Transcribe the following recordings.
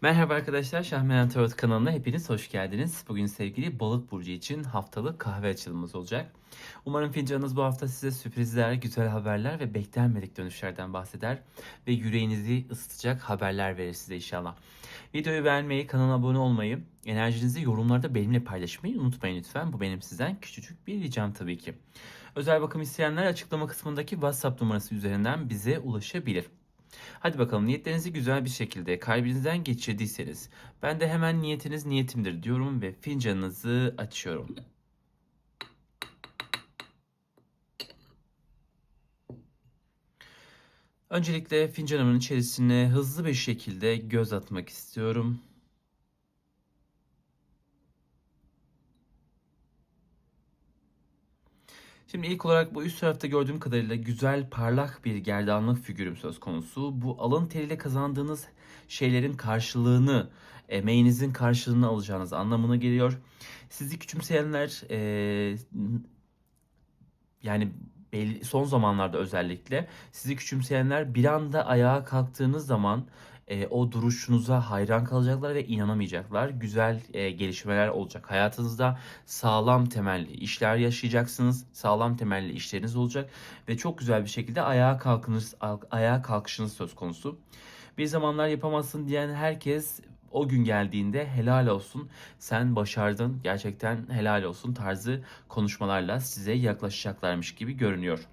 Merhaba arkadaşlar, Şahmeran Tarot kanalına hepiniz hoş geldiniz. Bugün sevgili Balık Burcu için haftalık kahve açılımımız olacak. Umarım fincanınız bu hafta size sürprizler, güzel haberler ve beklenmedik dönüşlerden bahseder ve yüreğinizi ısıtacak haberler verir size inşallah. Videoyu beğenmeyi, kanala abone olmayı, enerjinizi yorumlarda benimle paylaşmayı unutmayın lütfen. Bu benim sizden küçücük bir ricam tabii ki. Özel bakım isteyenler açıklama kısmındaki WhatsApp numarası üzerinden bize ulaşabilir. Hadi bakalım niyetlerinizi güzel bir şekilde kalbinizden geçirdiyseniz ben de hemen niyetiniz niyetimdir diyorum ve fincanınızı açıyorum. Öncelikle fincanımın içerisine hızlı bir şekilde göz atmak istiyorum. Şimdi ilk olarak bu üst tarafta gördüğüm kadarıyla güzel parlak bir gerdanlık figürüm söz konusu. Bu alın teriyle kazandığınız şeylerin karşılığını, emeğinizin karşılığını alacağınız anlamına geliyor. Sizi küçümseyenler e, yani belli, son zamanlarda özellikle sizi küçümseyenler bir anda ayağa kalktığınız zaman e, o duruşunuza hayran kalacaklar ve inanamayacaklar. Güzel e, gelişmeler olacak hayatınızda. Sağlam temelli işler yaşayacaksınız. Sağlam temelli işleriniz olacak ve çok güzel bir şekilde ayağa kalkınız ayağa kalkışınız söz konusu. Bir zamanlar yapamazsın diyen herkes o gün geldiğinde helal olsun sen başardın gerçekten helal olsun tarzı konuşmalarla size yaklaşacaklarmış gibi görünüyor.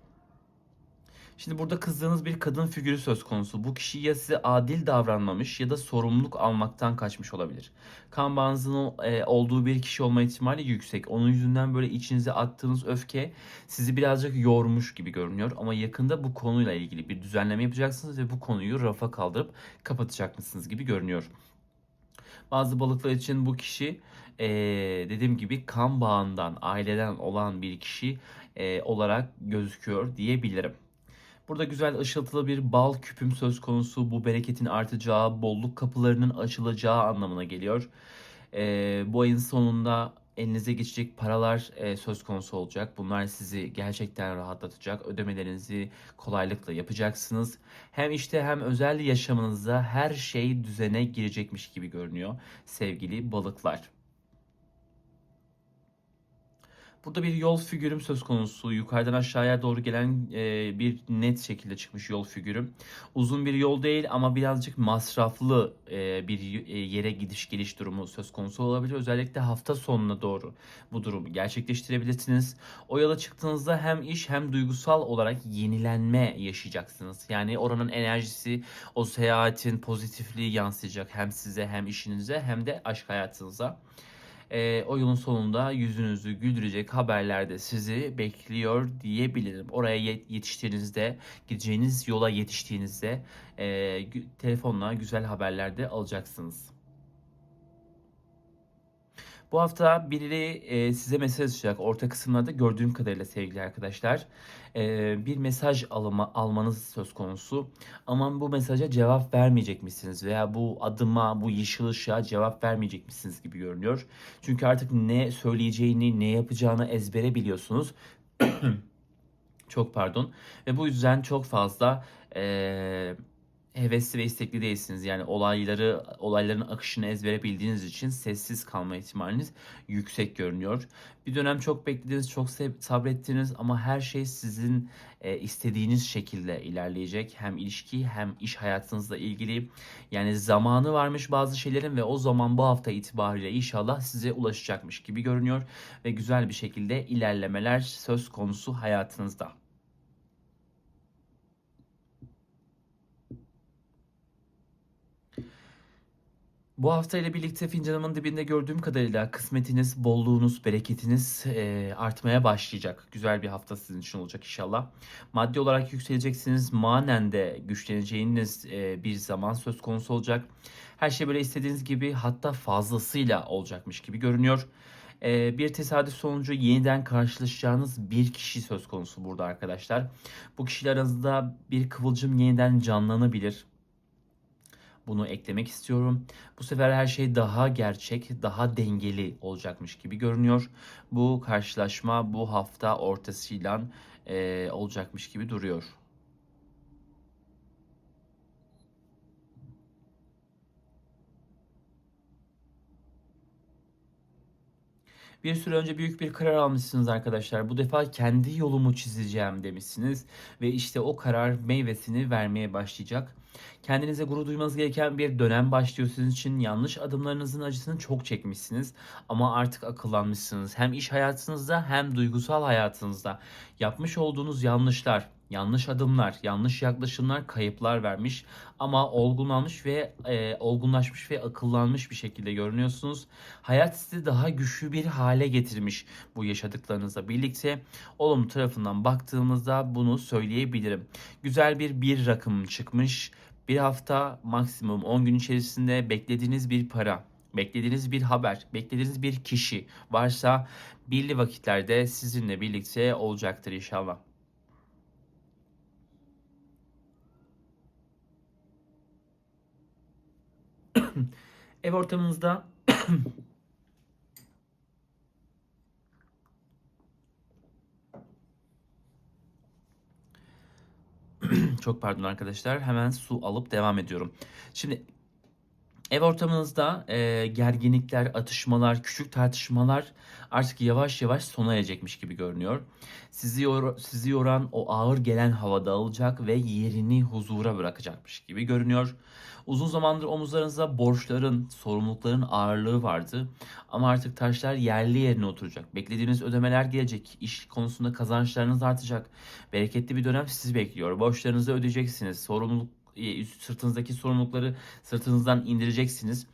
Şimdi burada kızdığınız bir kadın figürü söz konusu. Bu kişi ya size adil davranmamış ya da sorumluluk almaktan kaçmış olabilir. Kan bağınızın e, olduğu bir kişi olma ihtimali yüksek. Onun yüzünden böyle içinize attığınız öfke sizi birazcık yormuş gibi görünüyor. Ama yakında bu konuyla ilgili bir düzenleme yapacaksınız ve bu konuyu rafa kaldırıp kapatacak gibi görünüyor. Bazı balıklar için bu kişi e, dediğim gibi kan bağından, aileden olan bir kişi e, olarak gözüküyor diyebilirim. Burada güzel ışıltılı bir bal küpüm söz konusu. Bu bereketin artacağı, bolluk kapılarının açılacağı anlamına geliyor. E, bu ayın sonunda elinize geçecek paralar e, söz konusu olacak. Bunlar sizi gerçekten rahatlatacak. Ödemelerinizi kolaylıkla yapacaksınız. Hem işte hem özel yaşamınızda her şey düzene girecekmiş gibi görünüyor sevgili balıklar. Burada bir yol figürüm söz konusu. Yukarıdan aşağıya doğru gelen e, bir net şekilde çıkmış yol figürüm. Uzun bir yol değil ama birazcık masraflı e, bir e, yere gidiş geliş durumu söz konusu olabilir. Özellikle hafta sonuna doğru bu durumu gerçekleştirebilirsiniz. O yola çıktığınızda hem iş hem duygusal olarak yenilenme yaşayacaksınız. Yani oranın enerjisi, o seyahatin pozitifliği yansıyacak hem size hem işinize hem de aşk hayatınıza e, o yılın sonunda yüzünüzü güldürecek haberler de sizi bekliyor diyebilirim. Oraya yetiştiğinizde, gideceğiniz yola yetiştiğinizde e, telefonla güzel haberler de alacaksınız. Bu hafta biri e, size mesaj atacak. Orta kısımlarda gördüğüm kadarıyla sevgili arkadaşlar. E, bir mesaj alma, almanız söz konusu. Ama bu mesaja cevap vermeyecek misiniz? Veya bu adıma, bu yeşil ışığa cevap vermeyecek misiniz gibi görünüyor. Çünkü artık ne söyleyeceğini, ne yapacağını ezbere biliyorsunuz. çok pardon. Ve bu yüzden çok fazla... E, hevesli ve istekli değilsiniz. Yani olayları olayların akışını ezbere bildiğiniz için sessiz kalma ihtimaliniz yüksek görünüyor. Bir dönem çok beklediniz, çok sabrettiniz ama her şey sizin e, istediğiniz şekilde ilerleyecek. Hem ilişki hem iş hayatınızla ilgili. Yani zamanı varmış bazı şeylerin ve o zaman bu hafta itibariyle inşallah size ulaşacakmış gibi görünüyor ve güzel bir şekilde ilerlemeler söz konusu hayatınızda. Bu hafta ile birlikte fincanımın dibinde gördüğüm kadarıyla kısmetiniz, bolluğunuz, bereketiniz e, artmaya başlayacak. Güzel bir hafta sizin için olacak inşallah. Maddi olarak yükseleceksiniz. Manen de güçleneceğiniz e, bir zaman söz konusu olacak. Her şey böyle istediğiniz gibi hatta fazlasıyla olacakmış gibi görünüyor. E, bir tesadüf sonucu yeniden karşılaşacağınız bir kişi söz konusu burada arkadaşlar. Bu kişiler arasında bir kıvılcım yeniden canlanabilir bunu eklemek istiyorum. Bu sefer her şey daha gerçek, daha dengeli olacakmış gibi görünüyor. Bu karşılaşma bu hafta ortasıyla e, olacakmış gibi duruyor. Bir süre önce büyük bir karar almışsınız arkadaşlar. Bu defa kendi yolumu çizeceğim demişsiniz ve işte o karar meyvesini vermeye başlayacak. Kendinize gurur duymanız gereken bir dönem başlıyor sizin için. Yanlış adımlarınızın acısını çok çekmişsiniz ama artık akıllanmışsınız. Hem iş hayatınızda hem duygusal hayatınızda yapmış olduğunuz yanlışlar, yanlış adımlar, yanlış yaklaşımlar kayıplar vermiş ama olgunlanmış ve e, olgunlaşmış ve akıllanmış bir şekilde görünüyorsunuz. Hayat sizi daha güçlü bir hale getirmiş bu yaşadıklarınızla birlikte. Olumlu tarafından baktığımızda bunu söyleyebilirim. Güzel bir bir rakım çıkmış. Bir hafta maksimum 10 gün içerisinde beklediğiniz bir para, beklediğiniz bir haber, beklediğiniz bir kişi varsa belli vakitlerde sizinle birlikte olacaktır inşallah. Ev ortamınızda çok pardon arkadaşlar. Hemen su alıp devam ediyorum. Şimdi ev ortamınızda e, gerginlikler, atışmalar, küçük tartışmalar artık yavaş yavaş sona erecekmiş gibi görünüyor. Sizi yor, sizi yoran o ağır gelen hava dağılacak ve yerini huzura bırakacakmış gibi görünüyor. Uzun zamandır omuzlarınızda borçların, sorumlulukların ağırlığı vardı. Ama artık taşlar yerli yerine oturacak. Beklediğiniz ödemeler gelecek. İş konusunda kazançlarınız artacak. Bereketli bir dönem sizi bekliyor. Borçlarınızı ödeyeceksiniz. Sorumluluk sırtınızdaki sorumlulukları sırtınızdan indireceksiniz.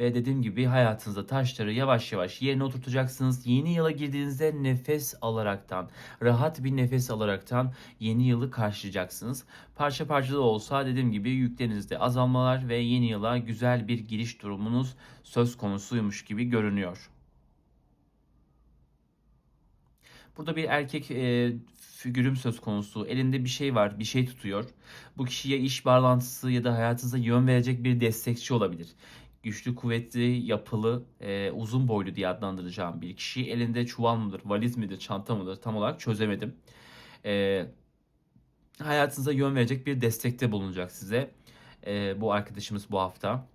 Ve dediğim gibi hayatınızda taşları yavaş yavaş yerine oturtacaksınız. Yeni yıla girdiğinizde nefes alaraktan, rahat bir nefes alaraktan yeni yılı karşılayacaksınız. Parça parça da olsa dediğim gibi yüklerinizde azalmalar ve yeni yıla güzel bir giriş durumunuz söz konusuymuş gibi görünüyor. Burada bir erkek e, figürüm söz konusu. Elinde bir şey var, bir şey tutuyor. Bu kişiye iş bağlantısı ya da hayatınıza yön verecek bir destekçi olabilir. Güçlü, kuvvetli, yapılı, e, uzun boylu diye adlandıracağım bir kişi. Elinde çuval mıdır, valiz midir, çanta mıdır tam olarak çözemedim. E, hayatınıza yön verecek bir destekte bulunacak size. E, bu arkadaşımız bu hafta.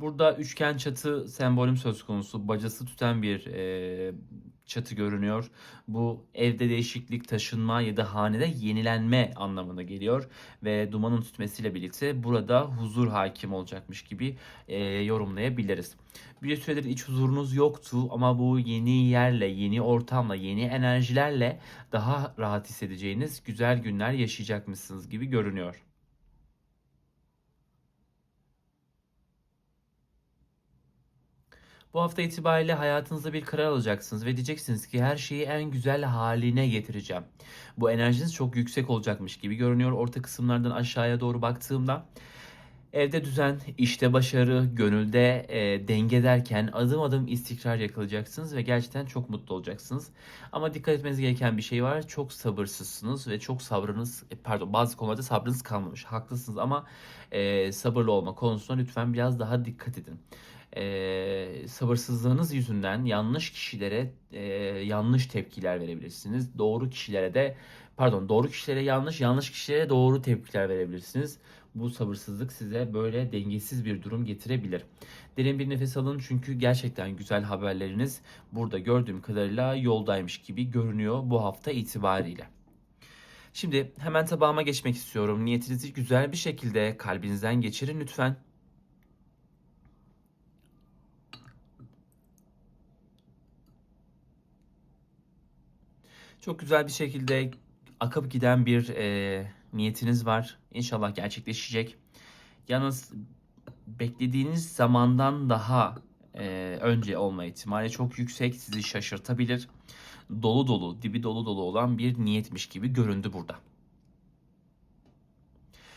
Burada üçgen çatı sembolüm söz konusu. Bacası tüten bir e, çatı görünüyor. Bu evde değişiklik, taşınma ya da hanede yenilenme anlamına geliyor. Ve dumanın tütmesiyle birlikte burada huzur hakim olacakmış gibi e, yorumlayabiliriz. Bir süredir iç huzurunuz yoktu ama bu yeni yerle, yeni ortamla, yeni enerjilerle daha rahat hissedeceğiniz güzel günler yaşayacakmışsınız gibi görünüyor. Bu hafta itibariyle hayatınızda bir karar alacaksınız ve diyeceksiniz ki her şeyi en güzel haline getireceğim. Bu enerjiniz çok yüksek olacakmış gibi görünüyor orta kısımlardan aşağıya doğru baktığımda. Evde düzen, işte başarı, gönülde e, denge derken adım adım istikrar yakalayacaksınız ve gerçekten çok mutlu olacaksınız. Ama dikkat etmeniz gereken bir şey var. Çok sabırsızsınız ve çok sabrınız, e, pardon bazı konularda sabrınız kalmamış. Haklısınız ama e, sabırlı olma konusunda lütfen biraz daha dikkat edin e, sabırsızlığınız yüzünden yanlış kişilere e, yanlış tepkiler verebilirsiniz. Doğru kişilere de pardon doğru kişilere yanlış yanlış kişilere doğru tepkiler verebilirsiniz. Bu sabırsızlık size böyle dengesiz bir durum getirebilir. Derin bir nefes alın çünkü gerçekten güzel haberleriniz burada gördüğüm kadarıyla yoldaymış gibi görünüyor bu hafta itibariyle. Şimdi hemen tabağıma geçmek istiyorum. Niyetinizi güzel bir şekilde kalbinizden geçirin lütfen. Çok güzel bir şekilde akıp giden bir e, niyetiniz var. İnşallah gerçekleşecek. Yalnız beklediğiniz zamandan daha e, önce olma ihtimali çok yüksek. Sizi şaşırtabilir. Dolu dolu, dibi dolu dolu olan bir niyetmiş gibi göründü burada.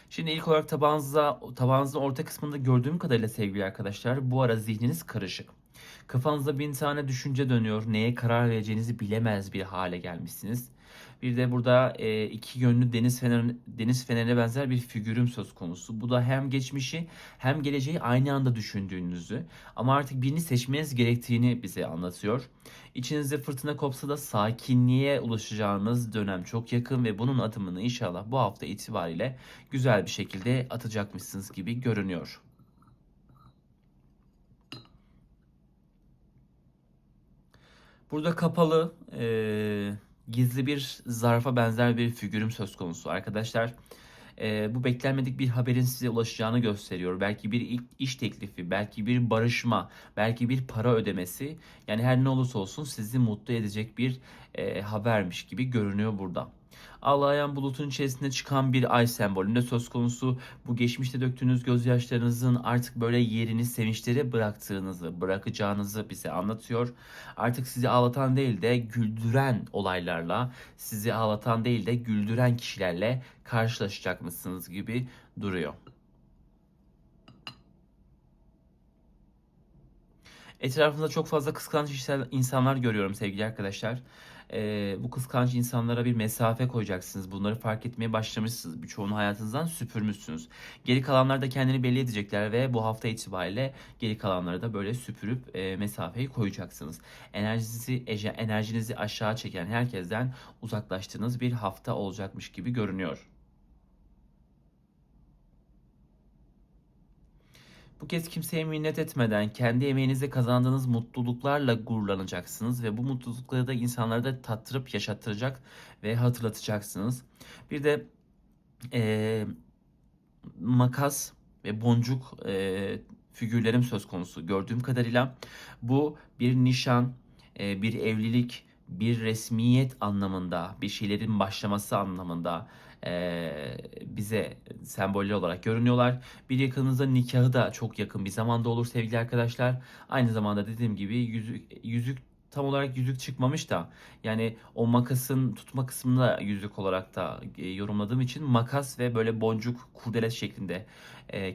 Şimdi ilk olarak tabağınızda, tabağınızın orta kısmında gördüğüm kadarıyla sevgili arkadaşlar bu ara zihniniz karışık. Kafanızda bin tane düşünce dönüyor. Neye karar vereceğinizi bilemez bir hale gelmişsiniz. Bir de burada e, iki yönlü deniz fenerine, deniz fenerine benzer bir figürüm söz konusu. Bu da hem geçmişi hem geleceği aynı anda düşündüğünüzü ama artık birini seçmeniz gerektiğini bize anlatıyor. İçinizde fırtına kopsa da sakinliğe ulaşacağınız dönem çok yakın ve bunun adımını inşallah bu hafta itibariyle güzel bir şekilde atacakmışsınız gibi görünüyor. Burada kapalı, e, gizli bir zarfa benzer bir figürüm söz konusu arkadaşlar. E, bu beklenmedik bir haberin size ulaşacağını gösteriyor. Belki bir iş teklifi, belki bir barışma, belki bir para ödemesi. Yani her ne olursa olsun sizi mutlu edecek bir e, habermiş gibi görünüyor burada. Ağlayan bulutun içerisinde çıkan bir ay sembolünde söz konusu bu geçmişte döktüğünüz gözyaşlarınızın artık böyle yerini sevinçlere bıraktığınızı, bırakacağınızı bize anlatıyor. Artık sizi ağlatan değil de güldüren olaylarla, sizi ağlatan değil de güldüren kişilerle karşılaşacakmışsınız gibi duruyor. Etrafımda çok fazla kıskanç insanlar görüyorum sevgili arkadaşlar. Ee, bu kıskanç insanlara bir mesafe koyacaksınız. Bunları fark etmeye başlamışsınız. Birçoğunu hayatınızdan süpürmüşsünüz. Geri kalanlar da kendini belli edecekler ve bu hafta itibariyle geri kalanları da böyle süpürüp e, mesafeyi koyacaksınız. Enerjinizi, enerjinizi aşağı çeken herkesten uzaklaştığınız bir hafta olacakmış gibi görünüyor. Bu kez kimseye minnet etmeden kendi emeğinizle kazandığınız mutluluklarla gururlanacaksınız ve bu mutlulukları da insanlara da tattırıp yaşattıracak ve hatırlatacaksınız. Bir de eee, makas ve boncuk eee, figürlerim söz konusu gördüğüm kadarıyla bu bir nişan, eee, bir evlilik, bir resmiyet anlamında, bir şeylerin başlaması anlamında bize semboller olarak görünüyorlar. Bir yakınınızda nikahı da çok yakın bir zamanda olur sevgili arkadaşlar. Aynı zamanda dediğim gibi yüzük, yüzük tam olarak yüzük çıkmamış da yani o makasın tutma kısmında yüzük olarak da yorumladığım için makas ve böyle boncuk kurdele şeklinde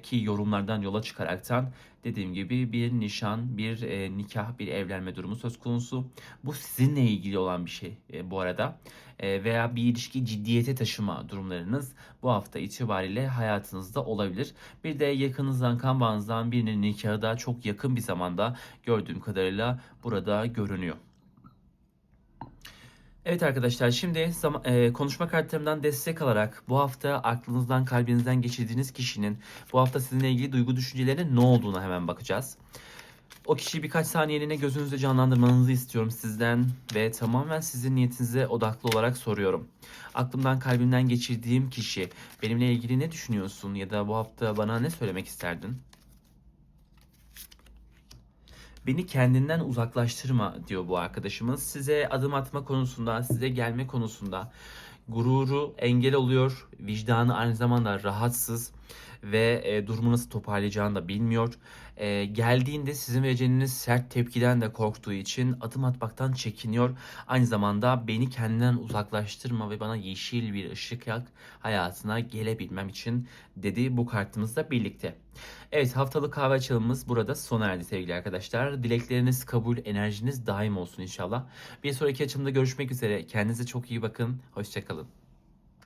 ki yorumlardan yola çıkaraktan dediğim gibi bir nişan, bir nikah, bir evlenme durumu söz konusu. Bu sizinle ilgili olan bir şey bu arada. E, veya bir ilişki ciddiyete taşıma durumlarınız bu hafta itibariyle hayatınızda olabilir. Bir de yakınınızdan, kan bağınızdan birinin nikahı da çok yakın bir zamanda gördüğüm kadarıyla burada görünüyor. Evet arkadaşlar şimdi e, konuşma kartlarımdan destek alarak bu hafta aklınızdan kalbinizden geçirdiğiniz kişinin bu hafta sizinle ilgili duygu düşüncelerine ne olduğuna hemen bakacağız. O kişiyi birkaç saniyeliğine gözünüzde canlandırmanızı istiyorum sizden ve tamamen sizin niyetinize odaklı olarak soruyorum. Aklımdan kalbimden geçirdiğim kişi benimle ilgili ne düşünüyorsun ya da bu hafta bana ne söylemek isterdin? Beni kendinden uzaklaştırma diyor bu arkadaşımız. Size adım atma konusunda, size gelme konusunda gururu engel oluyor. Vicdanı aynı zamanda rahatsız ve e, durumu nasıl toparlayacağını da bilmiyor. E, geldiğinde sizin vereceğiniz sert tepkiden de korktuğu için adım atmaktan çekiniyor. Aynı zamanda beni kendinden uzaklaştırma ve bana yeşil bir ışık yak hayatına gelebilmem için dedi bu kartımızla birlikte. Evet haftalık kahve açılımımız burada sona erdi sevgili arkadaşlar. Dilekleriniz kabul, enerjiniz daim olsun inşallah. Bir sonraki açımda görüşmek üzere. Kendinize çok iyi bakın. Hoşçakalın.